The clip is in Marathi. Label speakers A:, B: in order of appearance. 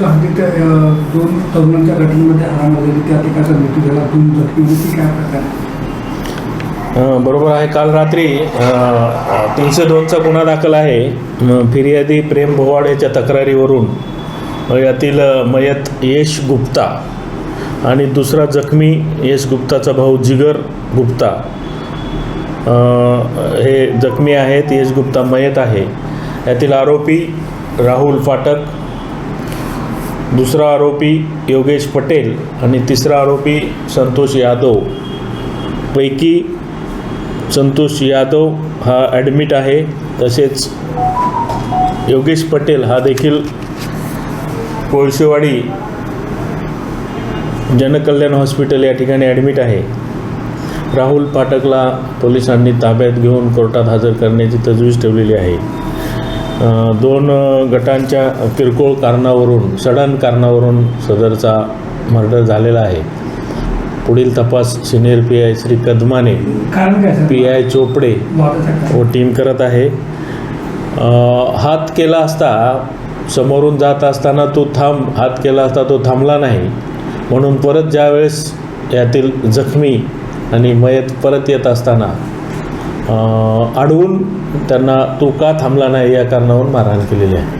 A: गुप्ता हल्ली त्या दोन तरुणांच्या घटनेमध्ये आराम झाली त्या एकाचा मृत्यू झाला. दोन जखमी होती. काय प्रकार?
B: बरोबर आहे. काल रात्री तीनशे दोनचा गुन्हा दाखल आहे. फिर्यादी प्रेम भोवाड याच्या तक्रारीवरून यातील मयत यश गुप्ता आणि दुसरा जखमी यश गुप्ताचा भाऊ जिगर गुप्ता. हे जखमी आहेत. यश गुप्ता मयत आहे. यातील आरोपी राहुल फाटक दुसरा आरोपी योगेश पटेल आणि तिसरा आरोपी संतोष यादव. पैकी संतोष यादव हा ॲडमिट आहे. तसेच योगेश पटेल हा देखील कोळशेवाडी जनकल्याण हॉस्पिटल या ठिकाणी ॲडमिट आहे. राहुल पाठकला पोलिसांनी ताब्यात घेऊन कोर्टात हजर करण्याची तजवीज ठेवलेली आहे. दोन गटांच्या किरकोळ कारणावरून सडन कारणावरून सदरचा मर्डर झालेला आहे. पुढील तपास सिनियर पी आय श्री कदमाने पी आय चोपडे? व टीम करत आहे. हात केला असता समोरून जात असताना तो थांब हात केला असता तो थांबला नाही. म्हणून परत ज्यावेळेस यातील जखमी आणि मयत परत येत असताना अडवून त्यांना तो का थांबला नाही या कारणावरून मारहाण केलेली आहे.